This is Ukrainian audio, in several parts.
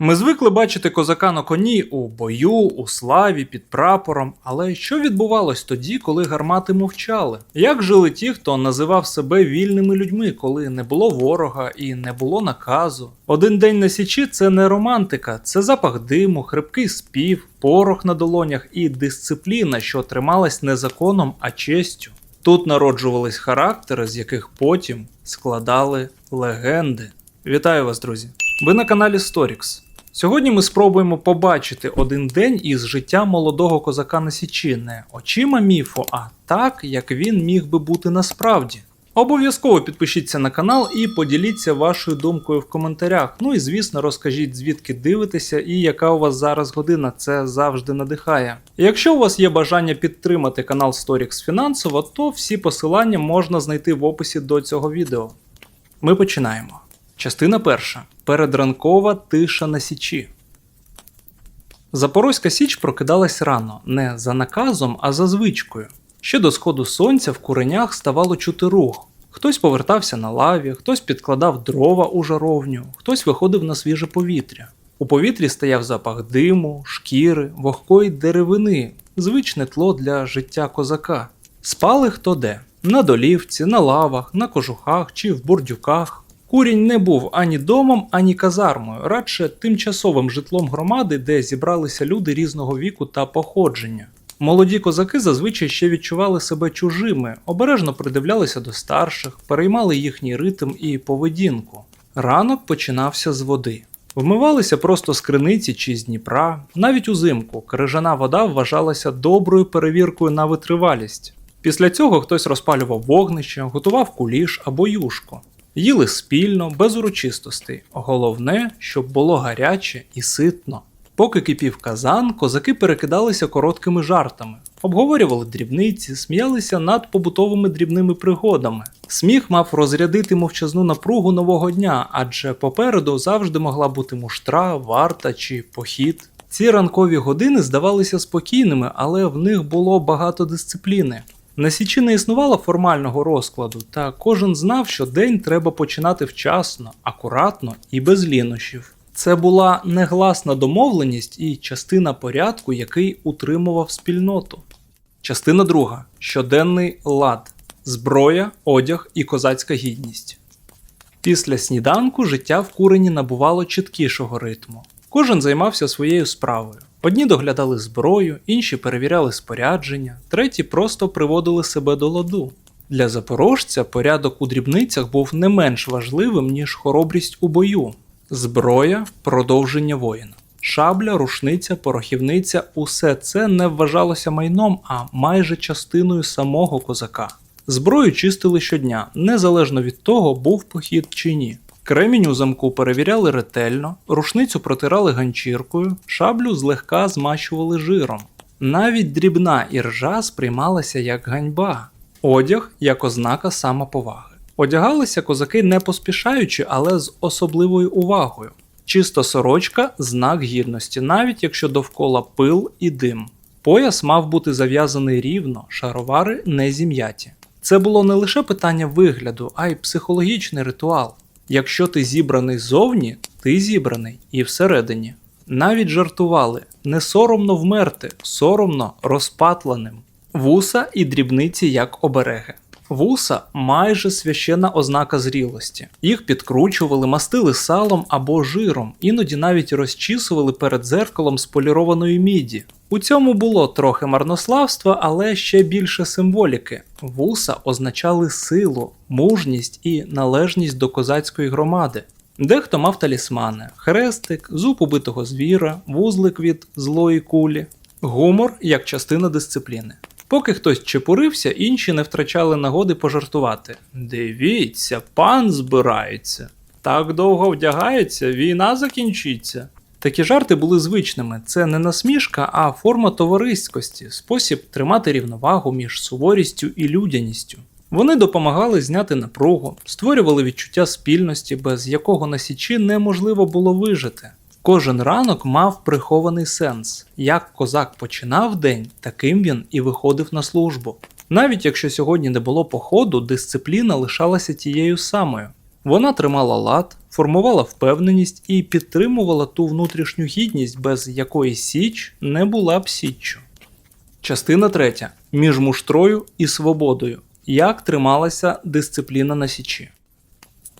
Ми звикли бачити козака на коні у бою, у славі, під прапором. Але що відбувалось тоді, коли гармати мовчали? Як жили ті, хто називав себе вільними людьми, коли не було ворога і не було наказу? Один день на січі це не романтика, це запах диму, хрипкий спів, порох на долонях і дисципліна, що трималась не законом, а честю. Тут народжувались характери, з яких потім складали легенди. Вітаю вас, друзі! Ви на каналі Storix. Сьогодні ми спробуємо побачити один день із життя молодого козака на Січі не очима міфу, а так, як він міг би бути насправді. Обов'язково підпишіться на канал і поділіться вашою думкою в коментарях. Ну і звісно, розкажіть, звідки дивитеся і яка у вас зараз година. Це завжди надихає. Якщо у вас є бажання підтримати канал Storix фінансово, то всі посилання можна знайти в описі до цього відео. Ми починаємо. Частина перша. Передранкова тиша на січі. Запорозька Січ прокидалась рано, не за наказом, а за звичкою. Ще до сходу сонця в куренях ставало чути рух. Хтось повертався на лаві, хтось підкладав дрова у жаровню, хтось виходив на свіже повітря. У повітрі стояв запах диму, шкіри, вогкої деревини, звичне тло для життя козака. Спали хто де на долівці, на лавах, на кожухах чи в бурдюках. Курінь не був ані домом, ані казармою, радше тимчасовим житлом громади, де зібралися люди різного віку та походження. Молоді козаки зазвичай ще відчували себе чужими, обережно придивлялися до старших, переймали їхній ритм і поведінку. Ранок починався з води. Вмивалися просто з криниці чи з Дніпра. Навіть узимку крижана вода вважалася доброю перевіркою на витривалість. Після цього хтось розпалював вогнище, готував куліш або юшку. Їли спільно, без урочистостей. Головне, щоб було гаряче і ситно. Поки кипів казан, козаки перекидалися короткими жартами, обговорювали дрібниці, сміялися над побутовими дрібними пригодами. Сміх мав розрядити мовчазну напругу нового дня, адже попереду завжди могла бути муштра, варта чи похід. Ці ранкові години здавалися спокійними, але в них було багато дисципліни. На січі не існувало формального розкладу, та кожен знав, що день треба починати вчасно, акуратно і без лінощів. Це була негласна домовленість і частина порядку, який утримував спільноту. Частина друга щоденний лад, зброя, одяг і козацька гідність. Після сніданку життя в курені набувало чіткішого ритму. Кожен займався своєю справою. Одні доглядали зброю, інші перевіряли спорядження, треті просто приводили себе до ладу. Для запорожця порядок у дрібницях був не менш важливим, ніж хоробрість у бою. Зброя продовження воїна. Шабля, рушниця, порохівниця усе це не вважалося майном, а майже частиною самого козака. Зброю чистили щодня, незалежно від того, був похід чи ні. Кремінь у замку перевіряли ретельно, рушницю протирали ганчіркою, шаблю злегка змащували жиром. Навіть дрібна іржа сприймалася як ганьба, одяг як ознака самоповаги. Одягалися козаки не поспішаючи, але з особливою увагою. Чиста сорочка знак гідності, навіть якщо довкола пил і дим. Пояс мав бути зав'язаний рівно, шаровари не зім'яті. Це було не лише питання вигляду, а й психологічний ритуал. Якщо ти зібраний ззовні, ти зібраний і всередині. Навіть жартували не соромно вмерти, соромно розпатланим. Вуса і дрібниці як обереги. Вуса майже священна ознака зрілості. Їх підкручували, мастили салом або жиром, іноді навіть розчісували перед зеркалом з полірованої міді. У цьому було трохи марнославства, але ще більше символіки. Вуса означали силу, мужність і належність до козацької громади. Дехто мав талісмани, хрестик, зуб убитого звіра, вузлик від злої кулі, гумор як частина дисципліни. Поки хтось чепурився, інші не втрачали нагоди пожартувати. Дивіться, пан збирається. Так довго вдягається, війна закінчиться. Такі жарти були звичними. Це не насмішка, а форма товариськості, спосіб тримати рівновагу між суворістю і людяністю. Вони допомагали зняти напругу, створювали відчуття спільності, без якого на січі неможливо було вижити. Кожен ранок мав прихований сенс. Як козак починав день, таким він і виходив на службу. Навіть якщо сьогодні не було походу, дисципліна лишалася тією самою. Вона тримала лад, формувала впевненість і підтримувала ту внутрішню гідність, без якої січ не була б січчю. Частина третя. Між муштрою і свободою. Як трималася дисципліна на січі.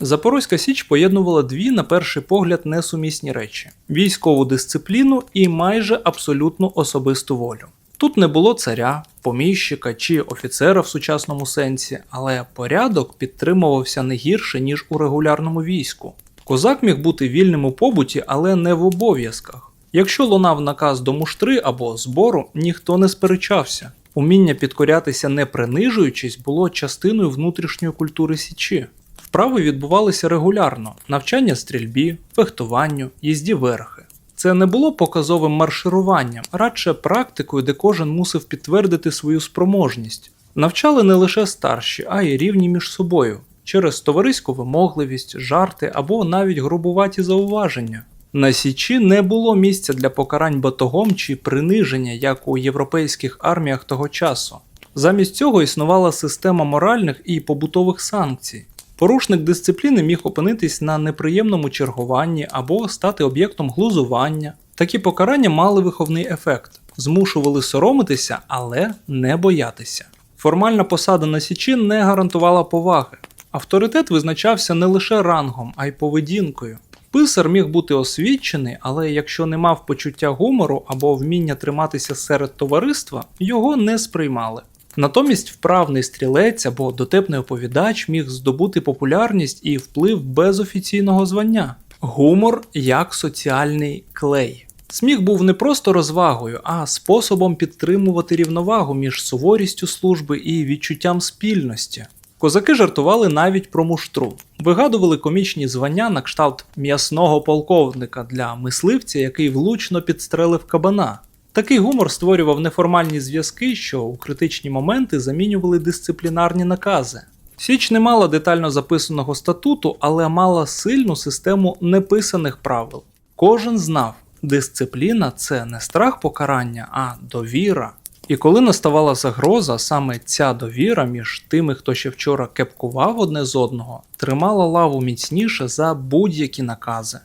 Запорозька Січ поєднувала дві, на перший погляд, несумісні речі: військову дисципліну і майже абсолютну особисту волю. Тут не було царя, поміщика чи офіцера в сучасному сенсі, але порядок підтримувався не гірше, ніж у регулярному війську. Козак міг бути вільним у побуті, але не в обов'язках. Якщо лунав наказ до муштри або збору, ніхто не сперечався. Уміння підкорятися не принижуючись було частиною внутрішньої культури січі. Вправи відбувалися регулярно: навчання стрільбі, фехтуванню, їзді верхи. Це не було показовим маршируванням, радше практикою, де кожен мусив підтвердити свою спроможність. Навчали не лише старші, а й рівні між собою через товариську вимогливість, жарти або навіть грубуваті зауваження. На Січі не було місця для покарань батогом чи приниження, як у європейських арміях того часу. Замість цього існувала система моральних і побутових санкцій. Порушник дисципліни міг опинитись на неприємному чергуванні або стати об'єктом глузування. Такі покарання мали виховний ефект, змушували соромитися, але не боятися. Формальна посада на січі не гарантувала поваги. Авторитет визначався не лише рангом, а й поведінкою. Писар міг бути освічений, але якщо не мав почуття гумору або вміння триматися серед товариства, його не сприймали. Натомість вправний стрілець або дотепний оповідач міг здобути популярність і вплив без офіційного звання. Гумор як соціальний клей. Сміх був не просто розвагою, а способом підтримувати рівновагу між суворістю служби і відчуттям спільності. Козаки жартували навіть про муштру, вигадували комічні звання на кшталт м'ясного полковника для мисливця, який влучно підстрелив кабана. Такий гумор створював неформальні зв'язки, що у критичні моменти замінювали дисциплінарні накази. Січ не мала детально записаного статуту, але мала сильну систему неписаних правил. Кожен знав, дисципліна це не страх покарання, а довіра. І коли наставала загроза, саме ця довіра між тими, хто ще вчора кепкував одне з одного, тримала лаву міцніше за будь-які накази.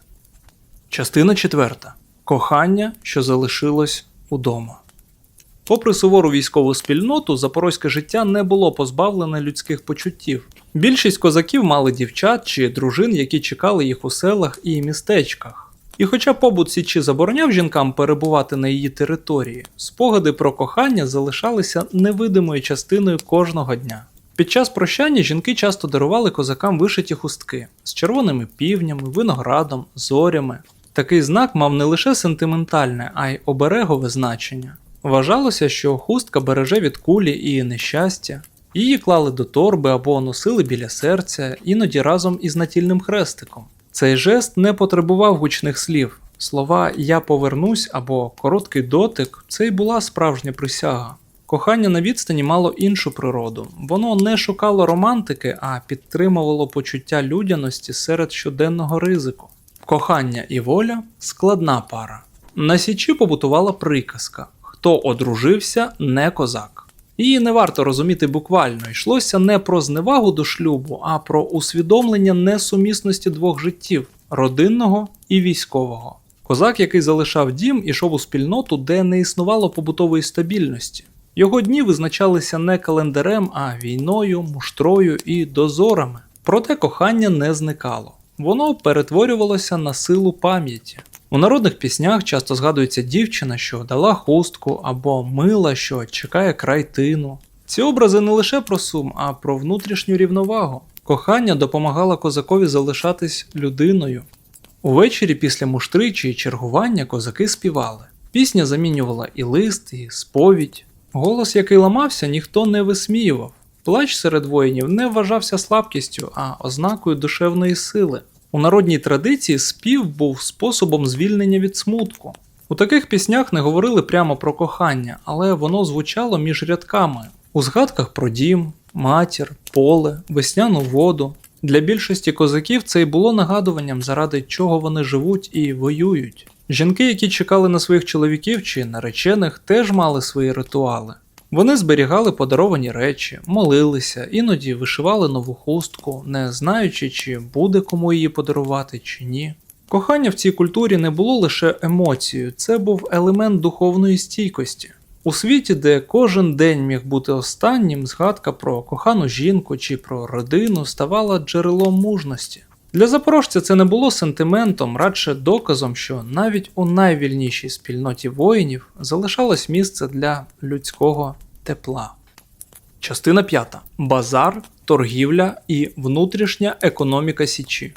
Частина четверта. Кохання, що залишилось удома. Попри сувору військову спільноту, запорозьке життя не було позбавлене людських почуттів. Більшість козаків мали дівчат чи дружин, які чекали їх у селах і містечках. І хоча побут Січі забороняв жінкам перебувати на її території, спогади про кохання залишалися невидимою частиною кожного дня. Під час прощання жінки часто дарували козакам вишиті хустки з червоними півнями, виноградом, зорями. Такий знак мав не лише сентиментальне, а й оберегове значення. Вважалося, що хустка береже від кулі і нещастя. Її клали до торби або носили біля серця, іноді разом із натільним хрестиком. Цей жест не потребував гучних слів. Слова Я повернусь або короткий дотик це й була справжня присяга. Кохання на відстані мало іншу природу. Воно не шукало романтики, а підтримувало почуття людяності серед щоденного ризику. Кохання і воля складна пара. На січі побутувала приказка: хто одружився, не козак. Її не варто розуміти буквально, йшлося не про зневагу до шлюбу, а про усвідомлення несумісності двох життів родинного і військового. Козак, який залишав дім, ішов у спільноту, де не існувало побутової стабільності. Його дні визначалися не календарем, а війною, муштрою і дозорами. Проте кохання не зникало. Воно перетворювалося на силу пам'яті. У народних піснях часто згадується дівчина, що дала хустку, або мила, що чекає край тину. Ці образи не лише про сум, а про внутрішню рівновагу. Кохання допомагало козакові залишатись людиною. Увечері після муштри чи чергування козаки співали. Пісня замінювала і лист, і сповідь. Голос, який ламався, ніхто не висміював. Плач серед воїнів не вважався слабкістю, а ознакою душевної сили. У народній традиції спів був способом звільнення від смутку. У таких піснях не говорили прямо про кохання, але воно звучало між рядками у згадках про дім, матір, поле, весняну воду. Для більшості козаків це й було нагадуванням, заради чого вони живуть і воюють. Жінки, які чекали на своїх чоловіків чи наречених, теж мали свої ритуали. Вони зберігали подаровані речі, молилися, іноді вишивали нову хустку, не знаючи, чи буде кому її подарувати, чи ні. Кохання в цій культурі не було лише емоцією, це був елемент духовної стійкості. У світі, де кожен день міг бути останнім, згадка про кохану жінку чи про родину ставала джерелом мужності. Для запорожця це не було сентиментом, радше доказом, що навіть у найвільнішій спільноті воїнів залишалось місце для людського тепла. Частина 5. Базар, торгівля і внутрішня економіка Січі.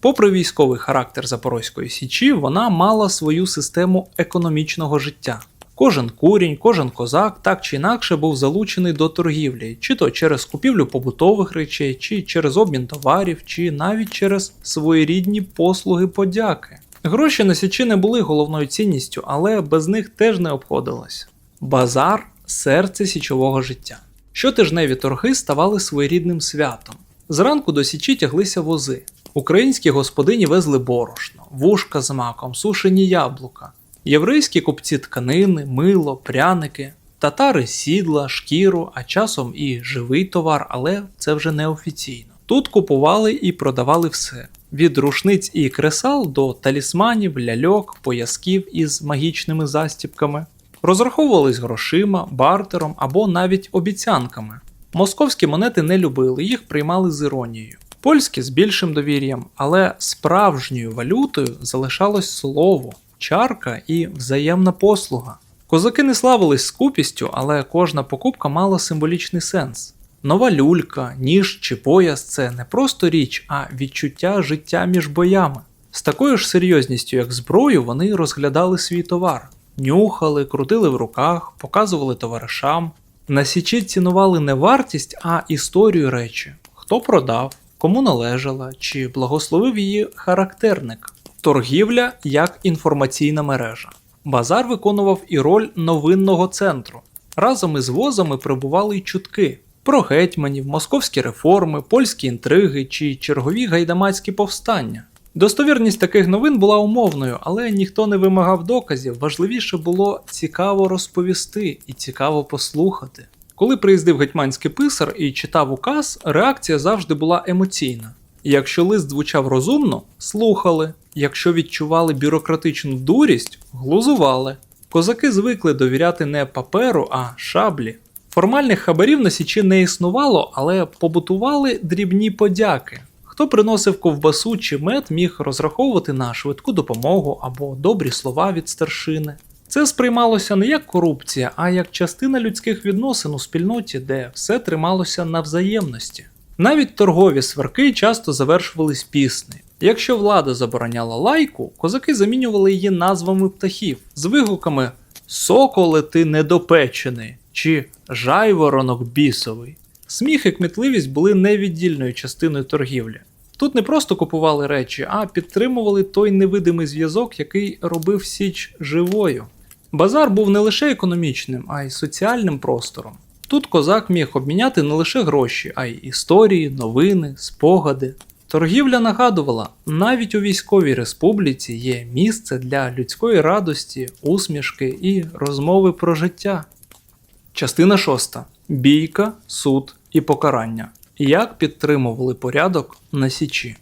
Попри військовий характер Запорозької Січі, вона мала свою систему економічного життя. Кожен курінь, кожен козак так чи інакше був залучений до торгівлі, чи то через купівлю побутових речей, чи через обмін товарів, чи навіть через своєрідні послуги подяки. Гроші на січі не були головною цінністю, але без них теж не обходилось. Базар серце січового життя. Щотижневі торги ставали своєрідним святом. Зранку до січі тяглися вози. Українські господині везли борошно, вушка з маком, сушені яблука. Єврейські купці тканини, мило, пряники, татари сідла, шкіру, а часом і живий товар, але це вже неофіційно. Тут купували і продавали все: від рушниць і кресал до талісманів, ляльок, поясків із магічними застіпками. Розраховувались грошима, бартером або навіть обіцянками. Московські монети не любили, їх приймали з іронією. Польські з більшим довір'ям, але справжньою валютою залишалось слово, чарка і взаємна послуга. Козаки не славились скупістю, але кожна покупка мала символічний сенс. Нова люлька, ніж чи пояс це не просто річ, а відчуття життя між боями. З такою ж серйозністю, як зброю, вони розглядали свій товар, нюхали, крутили в руках, показували товаришам. На січі цінували не вартість, а історію речі: хто продав, кому належала, чи благословив її характерник. Торгівля як інформаційна мережа. Базар виконував і роль новинного центру. Разом із возами прибували й чутки про гетьманів, московські реформи, польські інтриги чи чергові гайдамацькі повстання. Достовірність таких новин була умовною, але ніхто не вимагав доказів. Важливіше було цікаво розповісти і цікаво послухати. Коли приїздив гетьманський писар і читав указ, реакція завжди була емоційна. Якщо лист звучав розумно, слухали. Якщо відчували бюрократичну дурість, глузували. Козаки звикли довіряти не паперу, а шаблі. Формальних хабарів на січі не існувало, але побутували дрібні подяки. Хто приносив ковбасу чи мед, міг розраховувати на швидку допомогу або добрі слова від старшини. Це сприймалося не як корупція, а як частина людських відносин у спільноті, де все трималося на взаємності. Навіть торгові сварки часто завершувались пісни. Якщо влада забороняла лайку, козаки замінювали її назвами птахів з вигуками Соколе ти недопечений чи Жайворонок бісовий. Сміх і кмітливість були невіддільною частиною торгівлі. Тут не просто купували речі, а підтримували той невидимий зв'язок, який робив Січ живою. Базар був не лише економічним, а й соціальним простором. Тут козак міг обміняти не лише гроші, а й історії, новини, спогади. Торгівля нагадувала, навіть у військовій республіці є місце для людської радості, усмішки і розмови про життя. Частина 6. Бійка, суд і покарання. Як підтримували порядок на Січі.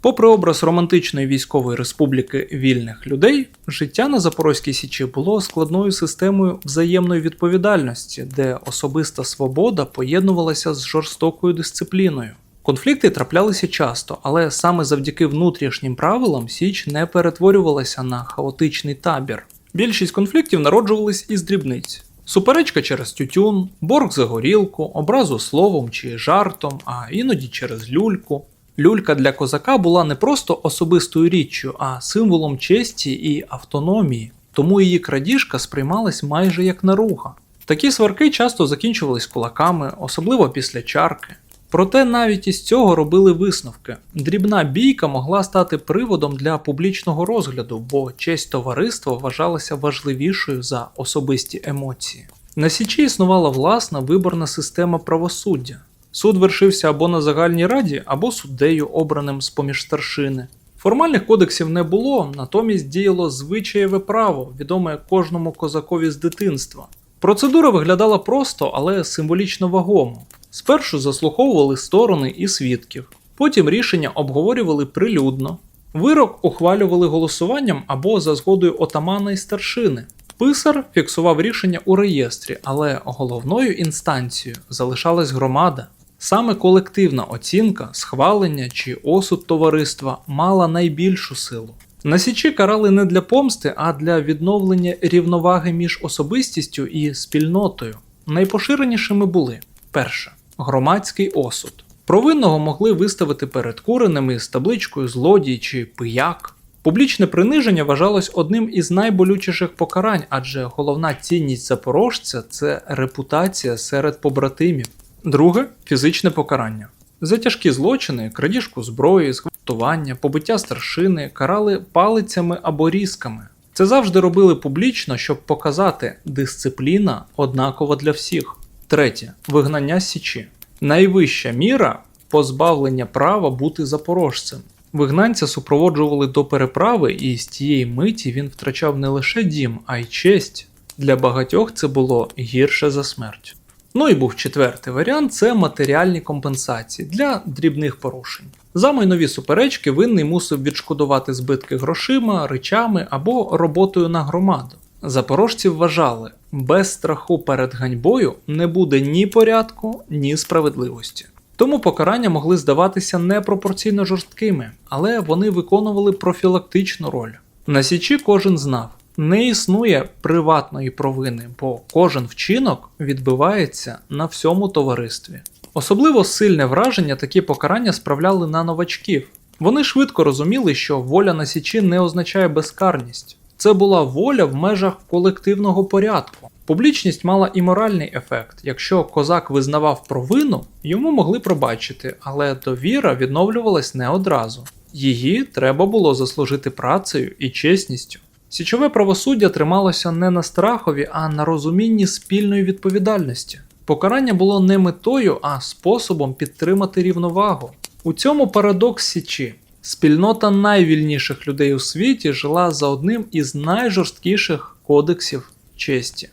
Попри образ романтичної військової республіки вільних людей, життя на Запорозькій Січі було складною системою взаємної відповідальності, де особиста свобода поєднувалася з жорстокою дисципліною. Конфлікти траплялися часто, але саме завдяки внутрішнім правилам Січ не перетворювалася на хаотичний табір. Більшість конфліктів народжувались із дрібниць. Суперечка через тютюн, борг за горілку, образу словом чи жартом, а іноді через люльку. Люлька для козака була не просто особистою річчю, а символом честі і автономії, тому її крадіжка сприймалась майже як наруга. Такі сварки часто закінчувались кулаками, особливо після чарки. Проте навіть із цього робили висновки. Дрібна бійка могла стати приводом для публічного розгляду, бо честь товариства вважалася важливішою за особисті емоції. На Січі існувала власна виборна система правосуддя. Суд вершився або на загальній раді, або суддею, обраним з поміж старшини. Формальних кодексів не було, натомість діяло звичаєве право, відоме кожному козакові з дитинства. Процедура виглядала просто, але символічно вагомо. Спершу заслуховували сторони і свідків, потім рішення обговорювали прилюдно. Вирок ухвалювали голосуванням або за згодою отамана і старшини. Писар фіксував рішення у реєстрі, але головною інстанцією залишалась громада. Саме колективна оцінка, схвалення чи осуд товариства мала найбільшу силу. На січі карали не для помсти, а для відновлення рівноваги між особистістю і спільнотою. Найпоширенішими були перше громадський осуд. Провинного могли виставити перед куреними з табличкою злодій чи пияк. Публічне приниження вважалось одним із найболючіших покарань, адже головна цінність запорожця це репутація серед побратимів. Друге фізичне покарання. За тяжкі злочини, крадіжку зброї, зґвалтування, побиття старшини карали палицями або різками. Це завжди робили публічно, щоб показати, дисципліна однакова для всіх. Третє вигнання січі. Найвища міра позбавлення права бути запорожцем. Вигнанця супроводжували до переправи, і з тієї миті він втрачав не лише дім, а й честь. Для багатьох це було гірше за смерть. Ну і був четвертий варіант це матеріальні компенсації для дрібних порушень. За майнові суперечки винний мусив відшкодувати збитки грошима, речами або роботою на громаду. Запорожці вважали, без страху перед ганьбою не буде ні порядку, ні справедливості. Тому покарання могли здаватися непропорційно жорсткими, але вони виконували профілактичну роль. На січі кожен знав, не існує приватної провини, бо кожен вчинок відбивається на всьому товаристві. Особливо сильне враження такі покарання справляли на новачків. Вони швидко розуміли, що воля на січі не означає безкарність. Це була воля в межах колективного порядку. Публічність мала і моральний ефект. Якщо козак визнавав провину, йому могли пробачити, але довіра відновлювалась не одразу. Її треба було заслужити працею і чесністю. Січове правосуддя трималося не на страхові, а на розумінні спільної відповідальності. Покарання було не метою, а способом підтримати рівновагу. У цьому парадокс Січі. Спільнота найвільніших людей у світі жила за одним із найжорсткіших кодексів честі.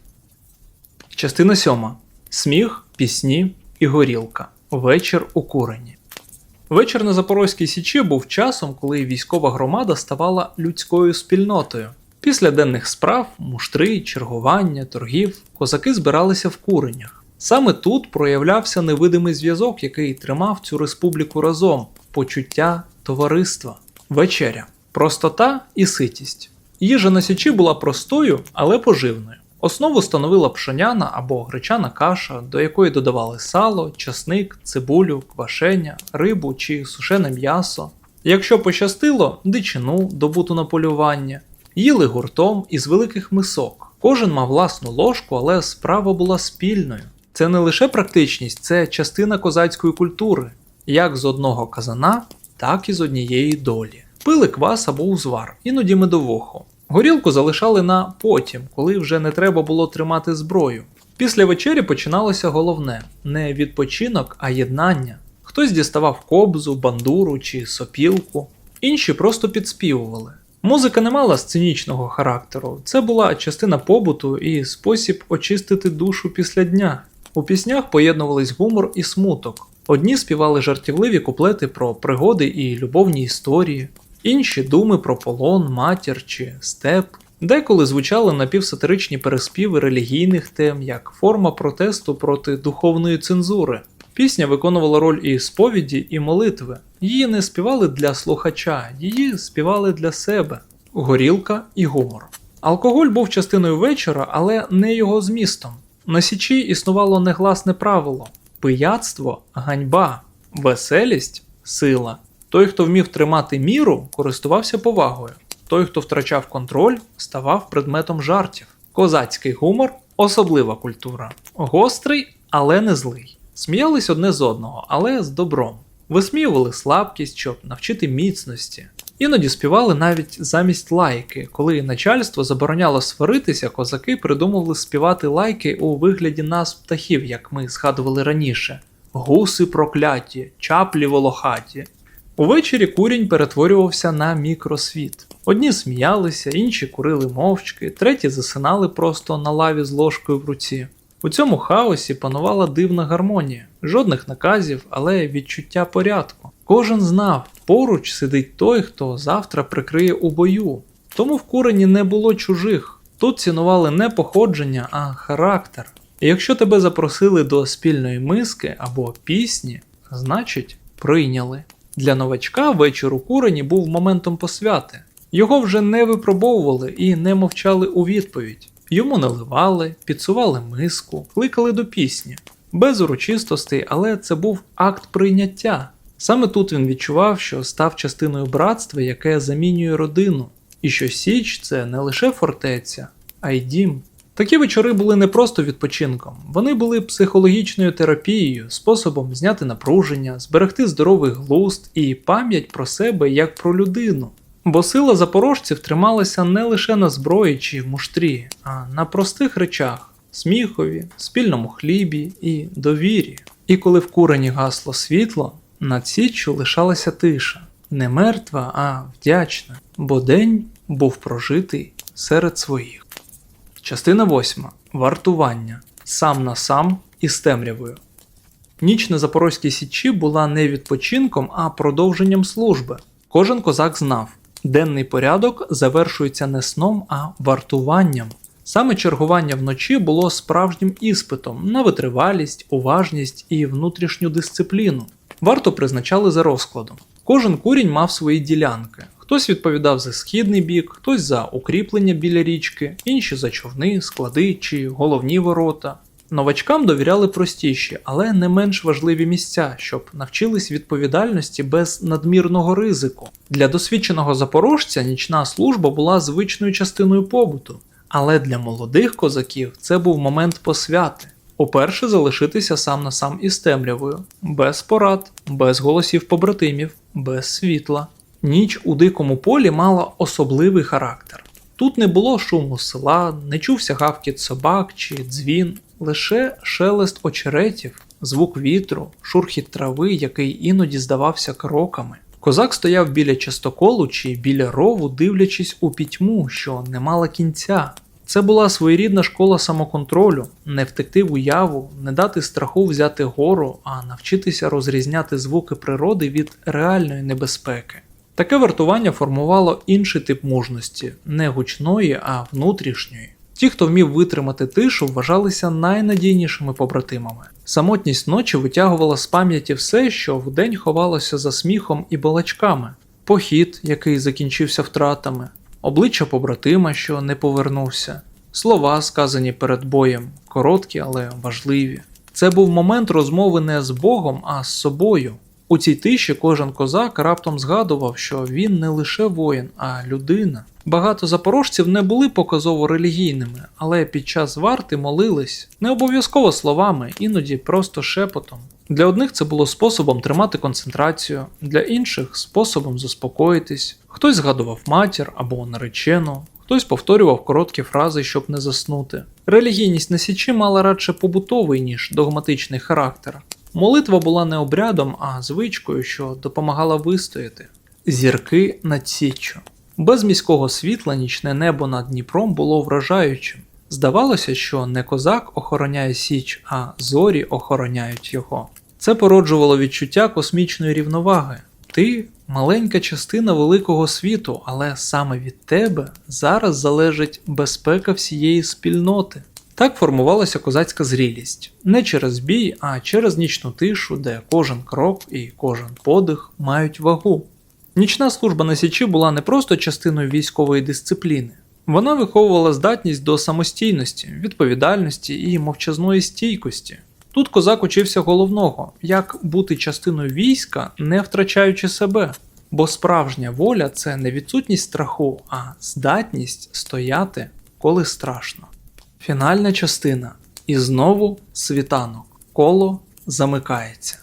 Частина 7. Сміх, пісні і горілка. Вечір у курені. Вечір на Запорозькій Січі був часом, коли військова громада ставала людською спільнотою. Після денних справ, муштри, чергування, торгів, козаки збиралися в куренях. Саме тут проявлявся невидимий зв'язок, який тримав цю республіку разом почуття товариства. Вечеря, простота і ситість. Їжа на січі була простою, але поживною. Основу становила пшоняна або гречана каша, до якої додавали сало, часник, цибулю, квашення, рибу чи сушене м'ясо. Якщо пощастило, дичину, добуту на полювання, їли гуртом із великих мисок. Кожен мав власну ложку, але справа була спільною. Це не лише практичність, це частина козацької культури, як з одного казана, так і з однієї долі. Пили квас або узвар, іноді медовуху. Горілку залишали на потім, коли вже не треба було тримати зброю. Після вечері починалося головне не відпочинок, а єднання. Хтось діставав кобзу, бандуру чи сопілку, інші просто підспівували. Музика не мала сценічного характеру, це була частина побуту і спосіб очистити душу після дня. У піснях поєднувались гумор і смуток. Одні співали жартівливі куплети про пригоди і любовні історії, інші думи про полон, матір чи степ. Деколи звучали напівсатиричні переспіви релігійних тем як форма протесту проти духовної цензури. Пісня виконувала роль і сповіді, і молитви. Її не співали для слухача, її співали для себе. Горілка і гумор. Алкоголь був частиною вечора, але не його змістом. На січі існувало негласне правило: пияцтво ганьба, веселість сила. Той, хто вмів тримати міру, користувався повагою. Той, хто втрачав контроль, ставав предметом жартів. Козацький гумор особлива культура. Гострий, але не злий. Сміялись одне з одного, але з добром. Висміювали слабкість, щоб навчити міцності. Іноді співали навіть замість лайки. Коли начальство забороняло сваритися, козаки придумували співати лайки у вигляді назв птахів, як ми згадували раніше: гуси прокляті, чаплі волохаті. Увечері курінь перетворювався на мікросвіт. Одні сміялися, інші курили мовчки, треті засинали просто на лаві з ложкою в руці. У цьому хаосі панувала дивна гармонія, жодних наказів, але відчуття порядку. Кожен знав, поруч сидить той, хто завтра прикриє у бою. Тому в курені не було чужих. Тут цінували не походження, а характер. І якщо тебе запросили до спільної миски або пісні, значить прийняли. Для новачка вечір у курені був моментом посвяти. Його вже не випробовували і не мовчали у відповідь. Йому наливали, підсували миску, кликали до пісні. Без урочистостей, але це був акт прийняття. Саме тут він відчував, що став частиною братства, яке замінює родину, і що Січ це не лише фортеця, а й дім. Такі вечори були не просто відпочинком, вони були психологічною терапією, способом зняти напруження, зберегти здоровий глузд і пам'ять про себе як про людину. Бо сила запорожців трималася не лише на зброї чи муштрі, а на простих речах сміхові, спільному хлібі і довірі. І коли в курені гасло світло, над січчю лишалася тиша, не мертва, а вдячна, бо день був прожитий серед своїх. Частина 8. Вартування. Сам на сам із темрявою. Ніч на Запорозькій Січі була не відпочинком, а продовженням служби. Кожен козак знав, денний порядок завершується не сном, а вартуванням. Саме чергування вночі було справжнім іспитом на витривалість, уважність і внутрішню дисципліну. Варту призначали за розкладом. Кожен курінь мав свої ділянки. Хтось відповідав за східний бік, хтось за укріплення біля річки, інші за човни, склади чи головні ворота. Новачкам довіряли простіші, але не менш важливі місця, щоб навчились відповідальності без надмірного ризику. Для досвідченого запорожця нічна служба була звичною частиною побуту, але для молодих козаків це був момент посвяти. Уперше залишитися сам на сам із темрявою, без порад, без голосів побратимів, без світла. Ніч у дикому полі мала особливий характер. Тут не було шуму села, не чувся гавкіт собак чи дзвін, лише шелест очеретів, звук вітру, шурхіт трави, який іноді здавався кроками. Козак стояв біля частоколу чи біля рову, дивлячись у пітьму, що не мала кінця. Це була своєрідна школа самоконтролю, не втекти в уяву, не дати страху взяти гору, а навчитися розрізняти звуки природи від реальної небезпеки. Таке вартування формувало інший тип мужності, не гучної, а внутрішньої. Ті, хто вмів витримати тишу, вважалися найнадійнішими побратимами. Самотність ночі витягувала з пам'яті все, що вдень ховалося за сміхом і балачками, похід, який закінчився втратами, обличчя побратима, що не повернувся, слова, сказані перед боєм, короткі, але важливі. Це був момент розмови не з Богом, а з собою. У цій тиші кожен козак раптом згадував, що він не лише воїн, а людина. Багато запорожців не були показово релігійними, але під час варти молились не обов'язково словами, іноді просто шепотом. Для одних це було способом тримати концентрацію, для інших способом заспокоїтись. Хтось згадував матір або наречену, хтось повторював короткі фрази, щоб не заснути. Релігійність на січі мала радше побутовий, ніж догматичний характер. Молитва була не обрядом, а звичкою, що допомагала вистояти. Зірки над січчю. Без міського світла нічне небо над Дніпром було вражаючим. Здавалося, що не козак охороняє Січ, а зорі охороняють його. Це породжувало відчуття космічної рівноваги. Ти маленька частина великого світу, але саме від тебе зараз залежить безпека всієї спільноти. Так формувалася козацька зрілість не через бій, а через нічну тишу, де кожен крок і кожен подих мають вагу. Нічна служба на Січі була не просто частиною військової дисципліни, вона виховувала здатність до самостійності, відповідальності і мовчазної стійкості. Тут козак учився головного, як бути частиною війська, не втрачаючи себе. Бо справжня воля це не відсутність страху, а здатність стояти, коли страшно. Фінальна частина. І знову світанок. Коло замикається.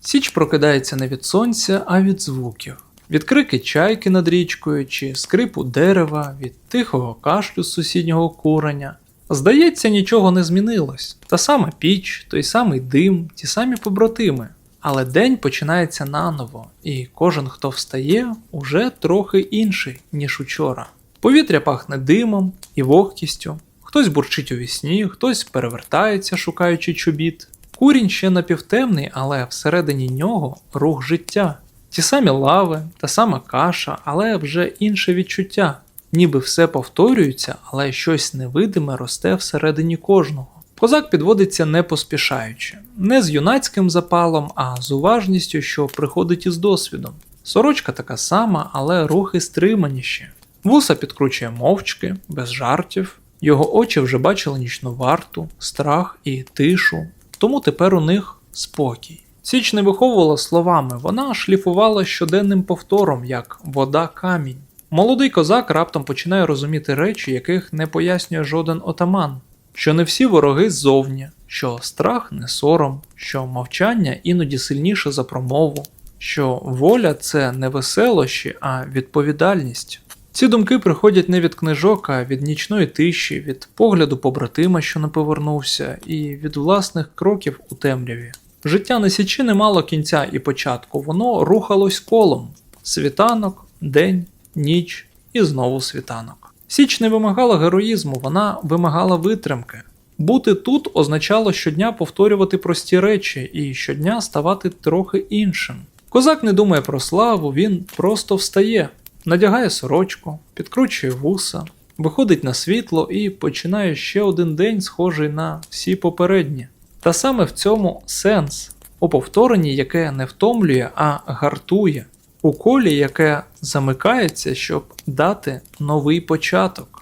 Січ прокидається не від сонця, а від звуків. Від крики чайки над річкою чи скрипу дерева, від тихого кашлю з сусіднього куреня. Здається, нічого не змінилось. Та сама піч, той самий дим, ті самі побратими. Але день починається наново, і кожен, хто встає, уже трохи інший, ніж учора. Повітря пахне димом і вогкістю, хтось бурчить у вісні, хтось перевертається, шукаючи чобіт. Курінь ще напівтемний, але всередині нього рух життя. Ті самі лави, та сама каша, але вже інше відчуття. Ніби все повторюється, але щось невидиме росте всередині кожного. Козак підводиться не поспішаючи, не з юнацьким запалом, а з уважністю, що приходить із досвідом. Сорочка така сама, але рухи стриманіші. Вуса підкручує мовчки, без жартів. Його очі вже бачили нічну варту, страх і тишу, тому тепер у них спокій. Січ не виховувала словами, вона шліфувала щоденним повтором, як вода камінь. Молодий козак раптом починає розуміти речі, яких не пояснює жоден отаман, що не всі вороги ззовні, що страх не сором, що мовчання іноді сильніше за промову, що воля це не веселощі, а відповідальність. Ці думки приходять не від книжок, а від нічної тиші, від погляду побратима, що не повернувся, і від власних кроків у темряві. Життя на січі не мало кінця і початку, воно рухалось колом: світанок, день, ніч і знову світанок. Січ не вимагала героїзму, вона вимагала витримки. Бути тут означало щодня повторювати прості речі і щодня ставати трохи іншим. Козак не думає про славу, він просто встає, надягає сорочку, підкручує вуса, виходить на світло і починає ще один день, схожий на всі попередні. Та саме в цьому сенс у повторенні, яке не втомлює, а гартує, у колі, яке замикається, щоб дати новий початок.